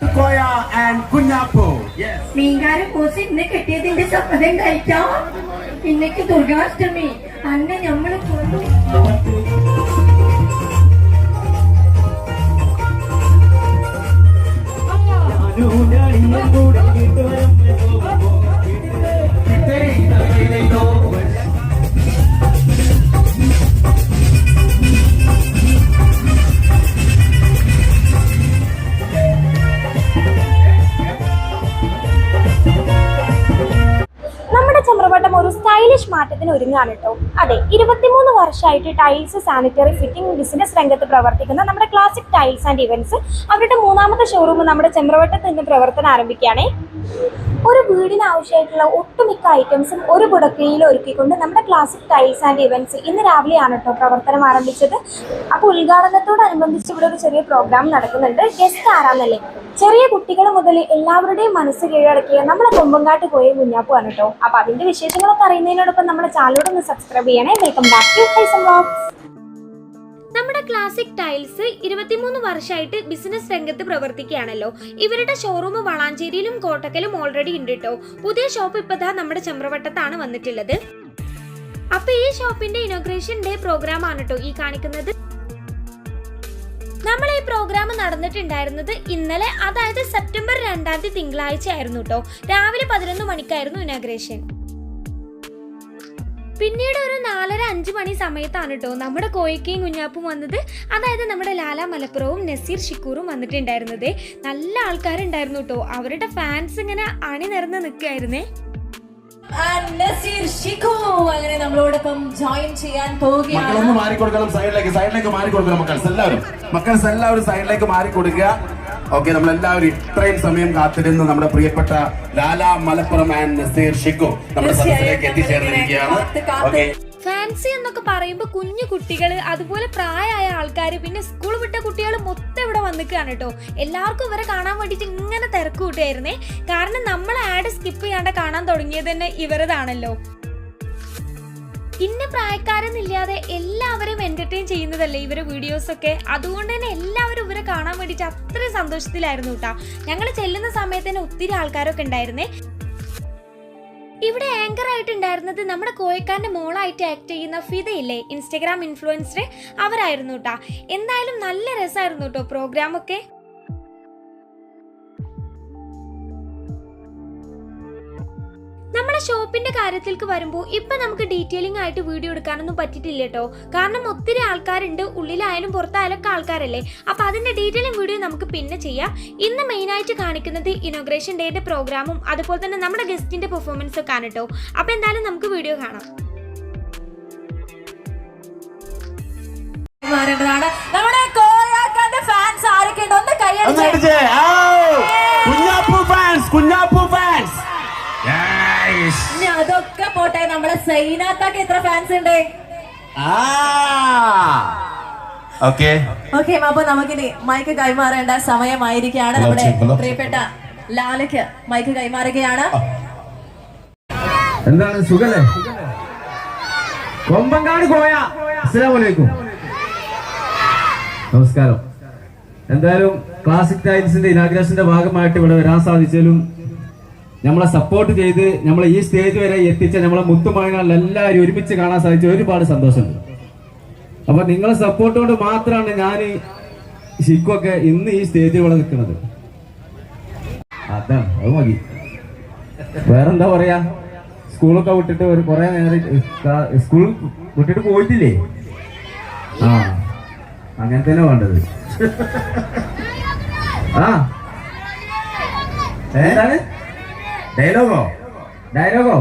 Koya and Kunjappu yes മീൻകാരൻ കോസ് ഇന്ന് കിട്ടിയതിന്റെ സമ്മതം കഴിക്കാം ഇന്നേക്ക് ദുർഗാഷ്ടമി അന്ന് ഞമ്മൾ കൊണ്ടു നമ്മുടെ മാറ്റത്തിന് ഒരുങ്ങാണ് കേട്ടോ. അതെ ഇരുപത്തിമൂന്ന് വർഷമായിട്ട് ടൈൽസ് സാനിറ്ററി ഫിറ്റിംഗ് ബിസിനസ് രംഗത്ത് പ്രവർത്തിക്കുന്ന നമ്മുടെ ക്ലാസിക് ടൈൽസ് ആൻഡ് ഇവന്റ്സ് അവരുടെ മൂന്നാമത്തെ ഷോറൂം നമ്മുടെ ചെമ്പ്രവട്ടത്ത് നിന്ന് പ്രവർത്തനം ആരംഭിക്കുകയാണേ. ഒരു വീടിന് ആവശ്യമായിട്ടുള്ള ഒട്ടുമിക്ക ഐറ്റംസും ഒരു ബുടക്കയിൽ ഒരുക്കിക്കൊണ്ട് നമ്മുടെ ക്ലാസിക് ടൈൽസ് ആൻഡ് ഇവന്റ്സ് ഇന്ന് രാവിലെയാണ് കേട്ടോ പ്രവർത്തനം ആരംഭിച്ചത്. അപ്പോൾ ഉദ്ഘാടനത്തോടനുബന്ധിച്ച് ഇവിടെ ഒരു ചെറിയ പ്രോഗ്രാം നടക്കുന്നുണ്ട്. ഗസ്റ്റ് ആരാന്നല്ലേ? ചെറിയ കുട്ടികൾ മുതൽ എല്ലാവരുടെയും മനസ്സ് കീഴടക്കിയ നമ്മുടെ കൊമ്പങ്കാട്ട് പോയ കുഞ്ഞാപ്പുവാണ് കേട്ടോ അപ്പോൾ അതിന്റെ വിശേഷങ്ങളൊക്കെ അറിയുന്നതിനോടൊപ്പം നമ്മുടെ ചാനലോടൊന്ന് സബ്സ്ക്രൈബ് ചെയ്യണേ. വെൽക്കം ബാക്ക് ടു ഹൈസം നമ്മുടെ ക്ലാസിക് ടൈൽസ് ഇരുപത്തിമൂന്ന് വർഷമായിട്ട് ബിസിനസ് രംഗത്ത് പ്രവർത്തിക്കുകയാണല്ലോ. ഇവരുടെ ഷോറൂം വളാഞ്ചേരിയിലും കോട്ടക്കലും ഓൾറെഡി ഉണ്ട് കേട്ടോ പുതിയ ഷോപ്പ് ഇപ്പതാ നമ്മുടെ ചമ്രവട്ടത്താണ് വന്നിട്ടുള്ളത്. അപ്പൊ ഈ ഷോപ്പിന്റെ ഇനോഗ്രേഷൻ ഡേ പ്രോഗ്രാം ആണ് കേട്ടോ ഈ കാണിക്കുന്നത്. നമ്മൾ ഈ പ്രോഗ്രാം നടന്നിട്ടുണ്ടായിരുന്നത് ഇന്നലെ അതായത് സെപ്റ്റംബർ രണ്ടാം തീയതി തിങ്കളാഴ്ച ആയിരുന്നു കേട്ടോ രാവിലെ പതിനൊന്ന് മണിക്കായിരുന്നു ഇനാഗ്രേഷൻ പിന്നീട് ഒരു നാലര അഞ്ച് മണി സമയത്താണ് കേട്ടോ നമ്മുടെ കോയക്കയും കുഞ്ഞാപ്പും വന്നത്. അതായത് നമ്മുടെ ലാല മലപ്പുറവും നസീർ ഷിക്കൂറും വന്നിട്ടുണ്ടായിരുന്നത്. നല്ല ആൾക്കാരുണ്ടായിരുന്നു കേട്ടോ അവരുടെ ഫാൻസ് ഇങ്ങനെ അണിനിരന്ന് നിൽക്കുകയായിരുന്നേ. അങ്ങനെ നമ്മളോടൊപ്പം ജോയിൻ ചെയ്യാൻ പോവുകയാണ്. മക്കളൊന്ന് മാറിക്കൊടുക്കണം സൈഡിലേക്ക് മാറി മാറിക്കൊടുക്കണം ഓക്കെ നമ്മൾ എല്ലാവരും ഇത്രയും സമയം കാത്തിരുന്ന് നമ്മുടെ പ്രിയപ്പെട്ട ലാല മലപ്പുറം ആൻഡ് നസീർ ഷിക്കു നമ്മുടെ സദസ്സിലേക്ക് എത്തിച്ചേർന്നിരിക്കുകയാണ്. ഓക്കെ. ഫാൻസി എന്നൊക്കെ പറയുമ്പോൾ കുഞ്ഞു കുട്ടികൾ അതുപോലെ പ്രായമായ ആൾക്കാർ പിന്നെ സ്കൂൾ വിട്ട കുട്ടികൾ മൊത്തം ഇവിടെ വന്നിക്കുകയാണ് കേട്ടോ. എല്ലാവർക്കും ഇവരെ കാണാൻ വേണ്ടിയിട്ട് ഇങ്ങനെ തിരക്ക് കൂട്ടിയായിരുന്നേ കാരണം നമ്മൾ ആഡ് സ്കിപ്പ് ചെയ്യാണ്ട് കാണാൻ തുടങ്ങിയത് തന്നെ ഇവരതാണല്ലോ. ഇന്ന പ്രായക്കാരെന്നില്ലാതെ എല്ലാവരും എന്റർടൈൻ ചെയ്യുന്നതല്ലേ ഇവരെ വീഡിയോസ് ഒക്കെ? അതുകൊണ്ട് തന്നെ എല്ലാവരും ഇവരെ കാണാൻ വേണ്ടിയിട്ട് അത്രയും സന്തോഷത്തിലായിരുന്നു കേട്ടോ ഞങ്ങൾ ചെല്ലുന്ന സമയത്ത് തന്നെ ഒത്തിരി ആൾക്കാരൊക്കെ ഉണ്ടായിരുന്നേ. ഇവിടെ ആങ്കർ ആയിട്ടുണ്ടായിരുന്നത് നമ്മുടെ കോയക്കാരന്റെ മോളായിട്ട് ആക്ട് ചെയ്യുന്ന ഫിദയില്ലേ? ഇൻസ്റ്റഗ്രാം ഇൻഫ്ലുവൻസർ അവരായിരുന്നു കേട്ടോ എന്തായാലും നല്ല രസമായിരുന്നു കേട്ടോ പ്രോഗ്രാം ഷോപ്പിന്റെ കാര്യത്തിലേക്ക് വരുമ്പോൾ ഇപ്പൊ നമുക്ക് ഡീറ്റെയിലിംഗ് ആയിട്ട് വീഡിയോ എടുക്കാനൊന്നും പറ്റിയിട്ടില്ല കേട്ടോ കാരണം ഒത്തിരി ആൾക്കാരുണ്ട് ഉള്ളിലായാലും പുറത്തായാലും ഒക്കെ ആൾക്കാരല്ലേ. അപ്പൊ അതിന്റെ ഡീറ്റെയിലിംഗ് വീഡിയോ നമുക്ക് പിന്നെ ചെയ്യാം. ഇന്ന് മെയിൻ ആയിട്ട് കാണിക്കുന്നത് ഇനോഗ്രേഷൻ ഡേയുടെ പ്രോഗ്രാമും അതുപോലെ തന്നെ നമ്മുടെ ഗസ്റ്റിന്റെ പെർഫോമൻസ് ഒക്കെ ആണ് കേട്ടോ അപ്പൊ എന്തായാലും നമുക്ക് വീഡിയോ കാണാം. മാറേണ്ടതാണ്. നമ്മുടെ കോയാക്കാന്റെ ഫാൻസ് ആരൊക്കെ ഉണ്ട് ഒന്ന് ഒന്ന് കൈയടിച്ച്. നമ്മളെ സൈനാത്താക്ക് എത്ര ഫാൻസ് ഉണ്ട്? ഓക്കെ. ഓക്കെ അപ്പൊ നമുക്കിനി മൈക്ക് കൈമാറേണ്ട സമയമായിരിക്കുകയാണ്. നമ്മുടെ പ്രിയപ്പെട്ട ലാലയ്ക്ക് മൈക്ക് കൈമാറുകയാണ്. എന്താണ് സുഖല്ലേ? കൊമ്പങ്കാട് കോയ അസ്സലാമലൈക്കും. നമസ്കാരം. എന്തായാലും ക്ലാസിക് ടൈൽസിന്റെ ഇനാഗ്രേഷന്റെ ഭാഗമായിട്ട് ഇവിടെ വരാൻ സാധിച്ചാലും നമ്മളെ സപ്പോർട്ട് ചെയ്ത് നമ്മളെ ഈ സ്റ്റേജ് വരെ എത്തിച്ച നമ്മളെ മുത്തുമഴകളിൽ എല്ലാവരും ഒരുമിച്ച് കാണാൻ സാധിച്ച ഒരുപാട് സന്തോഷമുണ്ട്. അപ്പൊ നിങ്ങളെ സപ്പോർട്ട് കൊണ്ട് മാത്രമാണ് ഞാൻ ശിക്കുമൊക്കെ ഇന്ന് ഈ സ്റ്റേജിൽ ഇവിടെ നിൽക്കുന്നത്. അതാണ് അത് മതി. വേറെന്താ പറയാ? സ്കൂളൊക്കെ വിട്ടിട്ട് ഒരു കുറെ നേരം സ്കൂൾ വിട്ടിട്ട് പോയിട്ടില്ലേ? ആ അങ്ങനെ തന്നെ വേണ്ടത്. ആ എന്താണ്? ഡയലോഗോ ഡയലോഗോ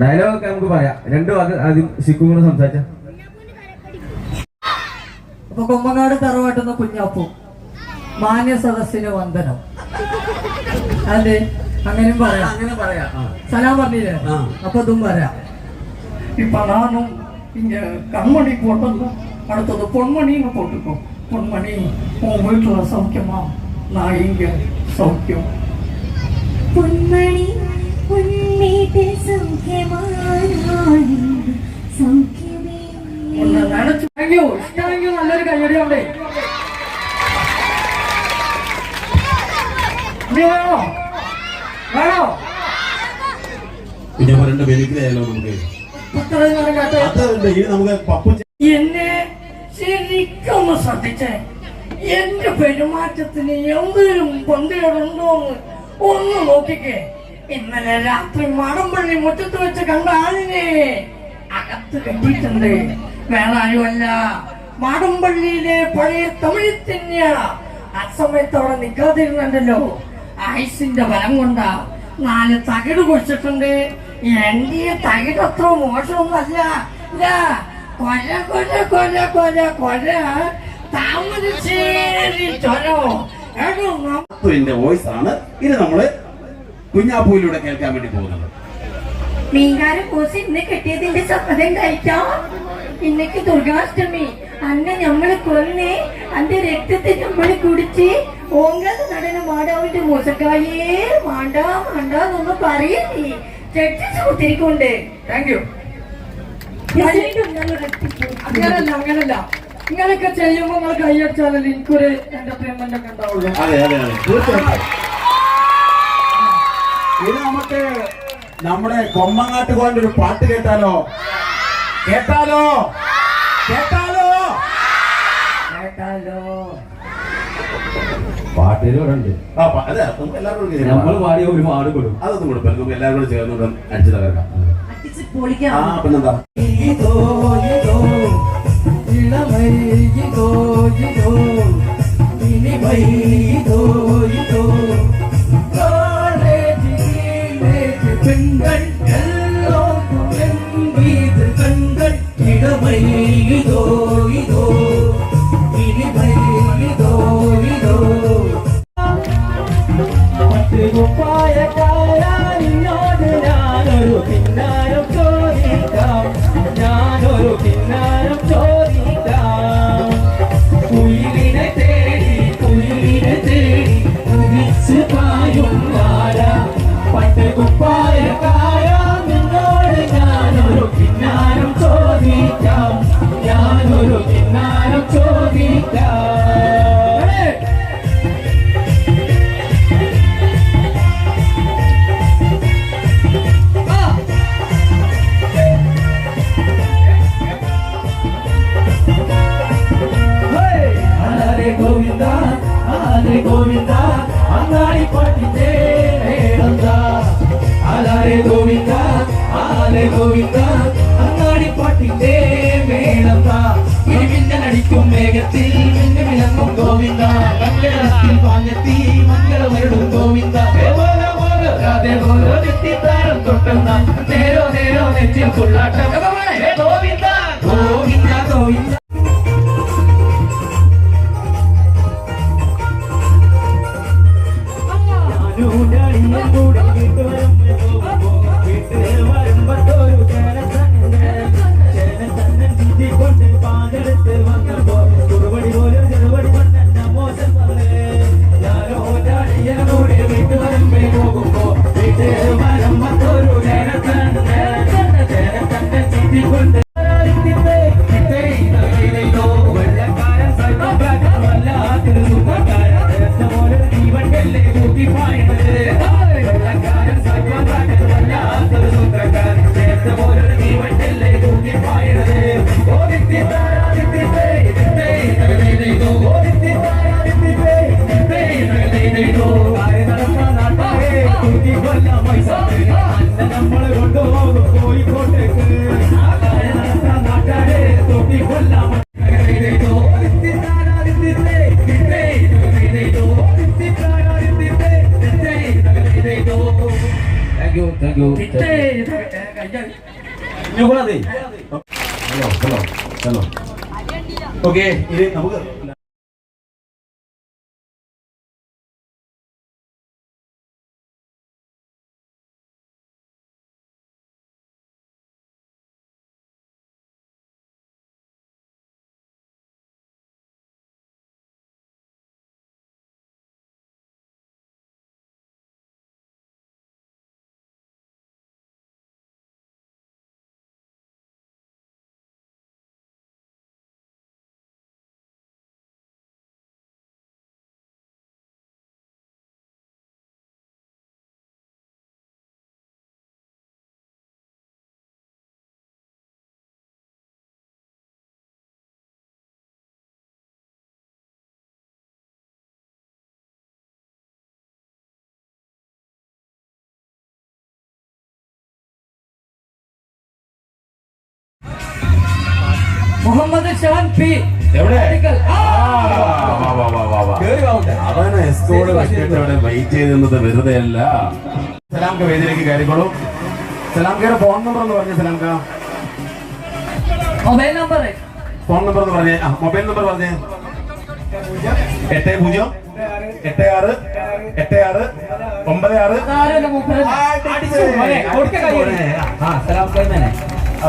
ഡയലോഗൊക്കെ നമുക്ക് പറയാം രണ്ടും അത് ആദ്യം ശിക്കും കൂടെ സംസാരിച്ച അപ്പൊ കൊമ്പങ്ങാട് തറവാട്ടുന്ന കുഞ്ഞാപ്പു മാന്യ സദസ്സിന് വന്ദനം അതെ അങ്ങനെയും പറയാം അങ്ങനെ പറയാം സലാം പറഞ്ഞില്ലേ അപ്പൊ ഇതും പറയാം இப்ப நானும் இங்க கண்மணி போட்டோம் அடுத்தது பொன்மணின்னு போட்டுக்கோ பொன்மணி உன் வீட்டுல சௌக்கியமா நான் இங்க சௌக்கியம் പൊന്മണി പൊൻവീട്ടിൽ സൗഖ്യമാനായി സൗഖ്യമേ. താങ്ക് യു ഇഷ്ടമെങ്കിൽ നല്ലൊരു കയ്യടി അവിടെ. വേണോ? വേണോ? പിന്നെ രണ്ട് വെലുക്കിലായാലോ നമുക്ക്. അതുണ്ട് ഇനി നമുക്ക് പപ്പു എന്നെ ശരിക്കും ശ്രദ്ധിച്ചേ. എന്റെ പെരുമാറ്റത്തിന് എന്തെങ്കിലും പന്തേടുണ്ടോ എന്ന് ഒന്ന് നോക്കിക്കേ. ഇന്നലെ രാത്രി മാടമ്പള്ളി മുറ്റത്ത് വെച്ച് കണ്ട ആളിനെ അകത്ത് കെട്ടിയിട്ടുണ്ട്. വേറെ ആരുമല്ല. മാടമ്പള്ളിയിലെ പഴയ തമിഴ് തന്നെയാ. ആ സമയത്ത് അവിടെ നിൽക്കാതിരുന്നുണ്ടല്ലോ ആയുസിന്റെ ബലം കൊണ്ടാ നാല് തകിട് കുഴിച്ചിട്ടുണ്ട്. എന്റെ തകിട് അത്ര മോശമൊന്നല്ല കൊല കൊല കൊല കൊല കൊല. താമരശ്ശേരി ചൊരോ. വോയിസ് ആണ്. ഇത് നമ്മൾ കുഞ്ഞാപ്പൂയിലൂടെ കേൾക്കാൻ വേണ്ടി പോകുന്നത്. മീൻകാരൻ പൂസി ഇന്ന് കെട്ടിയതിന്റെ സമ്മതം കഴിക്കാം. ഇന്നക്ക് ദുർഗാഷ്ടമി. അന്നെ നമ്മൾ കൊന്ന് അന്റെ രക്തത്തെ നമ്മൾ കുടിച്ച് ഓങ്കാല നടന മാടാവിന്റെ മൂസക്കായേ മാണ്ട എന്നൊന്ന് പറയേ ചെട്ടിച്ച് കുത്തിരിക്കൊണ്ട് താങ്ക് യു അങ്ങനല്ല അങ്ങനല്ല. ഇങ്ങനെയൊക്കെ ചെയ്യുമ്പോ നിങ്ങൾ കൈയടിച്ചാലല്ലേ എനിക്കൊരു എന്റർടൈൻമെന്റ് ഒക്കെ ഉണ്ടാവുള്ളൂ. അതെ അതെ അതെ. തീർച്ചയായിട്ടും. ഇനി നമുക്ക് നമ്മുടെ കൊമ്മങ്ങാട്ട് പോയിന്റ് ഒരു പാട്ട് കേട്ടാലോ? കേട്ടാലോ? കേട്ടാലോ? കേട്ടാലോ. പാട്ടിലൂടെ ആ അതെ നമുക്ക് എല്ലാവരും കൂടി നമ്മൾ പാടിയ ഒരു പാട് കൊടുക്കും അതൊന്നും കൊടുക്കും നമുക്ക് എല്ലാവരും കൂടെ ചേർന്നുകൊണ്ട് അടിച്ചു തകർക്കാം. അടിച്ച് പൊളിക്കാം. ആ പിന്നെന്താ? ഇളമൈ ഇതോ ഇതോ ഇനിമൈ ഇതോ ഇതോ കോളേജ് ಗೋವಿಂದ ಅಂಗಾಡಿ ಕೊಟ್ಟಿದ್ದೆ ಹೇಳಂದ ಅಲಾರೆ ಗೋವಿಂದ ಆಲೆ ಗೋವಿಂದ ಅಂಗಾಡಿ ಕೊಟ್ಟಿದ್ದೆ மேளந்த விரிவிந்த நடிக்கும் மேகத்தில் மின்னு விளங்கும் கோவிந்தா. மங்களத்தில் பாங்கத்தி மங்கள வருடும் ഹലോ ഹലോ ഹലോ ഓക്കെ ഇത് നമുക്ക് മുഹമ്മദ് ഷാൻ പി. എവിടെ. അവനെ എസ്കോഡ് വെയിറ്റ് ചെയ്ത് നിന്നത് വെറുതെ അല്ല സലാംക വേദിയിലേക്ക് കയറിക്കോളൂ. സലാംകയുടെ ഫോൺ നമ്പർ എന്ന് പറഞ്ഞ സലാംക മൊബൈൽ നമ്പർ ഫോൺ നമ്പർ എന്ന് പറഞ്ഞേ. ആ മൊബൈൽ നമ്പർ പറഞ്ഞേ. എട്ട് പൂജ്യം. എട്ട് ആറ്. എട്ട് ആറ്. ഒമ്പത് ആറ്.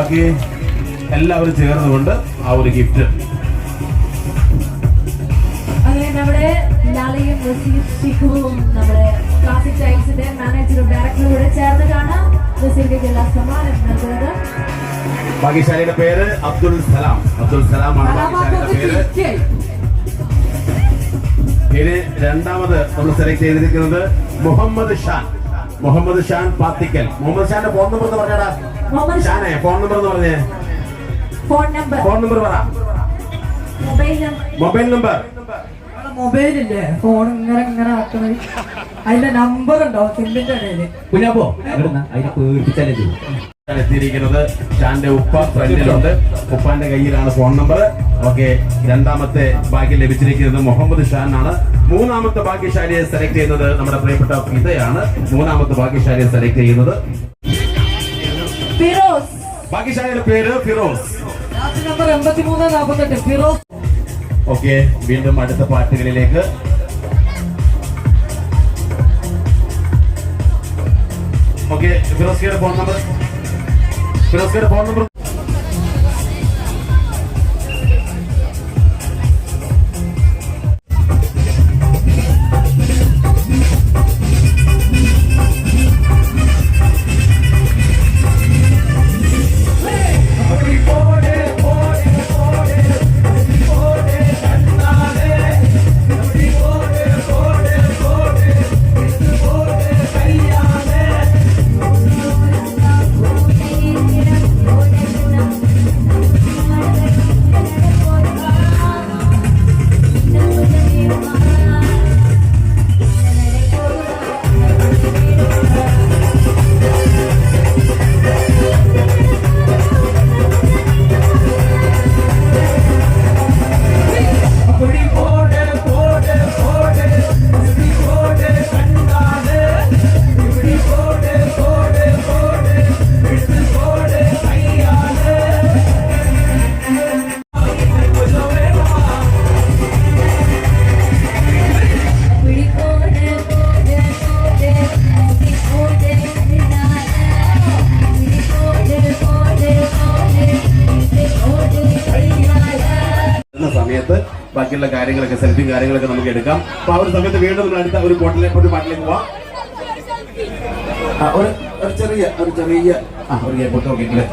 ഓക്കെ. എല്ലാവരും ചേർന്നുകൊണ്ട് ആ ഒരു ഗിഫ്റ്റ് അങ്ങനെ നമ്മുടെ ലാലയും നസീർ ഷിഖുവും നമ്മുടെ ക്ലാസിക് ടൈൽസിന്റെ മാനേജറും ഡയറക്ടറും കൂടെ ചേർന്ന് കാണാം നസീർക്ക് എല്ലാ സമ്മാനം നൽകുന്നത്. ഭാഗ്യശാലിയുടെ പേര് അബ്ദുൽ സലാം. അബ്ദുൽ സലാം ആണ് ഭാഗ്യശാലിയുടെ പേര്. ഇനി രണ്ടാമത് നമ്മൾ സെലക്ട് ചെയ്തിരിക്കുന്നത് മുഹമ്മദ് ഷാൻ. മുഹമ്മദ് ഷാൻ പാത്തിക്കൽ. മുഹമ്മദ് ഷാന്റെ ഫോൺ നമ്പർ എന്ന് പറഞ്ഞടാ. ഷാനെ ഫോൺ നമ്പർ എന്ന് പറഞ്ഞേ. Phone number. ഫോൺ നമ്പർ പറ. Mobile number. Mobile number. മൊബൈലില്ലേ phone ഇങ്ങനെ ഇങ്ങനെ ആക്കണത്. അതിന്റെ നമ്പർ ഉണ്ടോ? സിമ്പിന്റെ ഇടയിൽ. ഇവിടുന്ന് അതിനെ പേടിപ്പിച്ചാലേ എത്തിയിരിക്കുന്നത് ഷാന്റെ ഉപ്പ ഫ്രണ്ടിലുണ്ട്. ഉപ്പാന്റെ കയ്യിലാണ് ഫോൺ നമ്പർ. ഓക്കെ രണ്ടാമത്തെ ഭാഗ്യം ലഭിച്ചിരിക്കുന്നത് മുഹമ്മദ് ഷാൻ ആണ് മൂന്നാമത്തെ ഭാഗ്യശാലിയെ സെലക്ട് ചെയ്യുന്നത് നമ്മുടെ പ്രിയപ്പെട്ട പിതയാണ് മൂന്നാമത്തെ ഭാഗ്യശാലിയെ സെലക്ട് ചെയ്യുന്നത്. ഫിറോസ്. ഭാഗ്യശാലിയുടെ പേര് ഫിറോസ്. നമ്പർ ഓക്കെ വീണ്ടും അടുത്ത പാട്ടുകളിലേക്ക്. ഓക്കെ ഫിറോസ്കിയുടെ ഫോൺ നമ്പർ ഫിറോസ്കിയുടെ ഫോൺ നമ്പർ ബാക്കിയുള്ള കാര്യങ്ങളൊക്കെ സെൽഫി കാര്യങ്ങളൊക്കെ നമുക്ക് എടുക്കാം. അപ്പൊ ആ ഒരു സമയത്ത് വീണ്ടും നമ്മൾ അടുത്ത ഒരു ബോട്ടിലേക്ക് ഒരു പാട്ടിലേക്ക് പോവാം. ഒരു ചെറിയ ഒരു ചെറിയ ആ ഒരു എയർപോർട്ട് നോക്കിയിട്ടില്ലേ?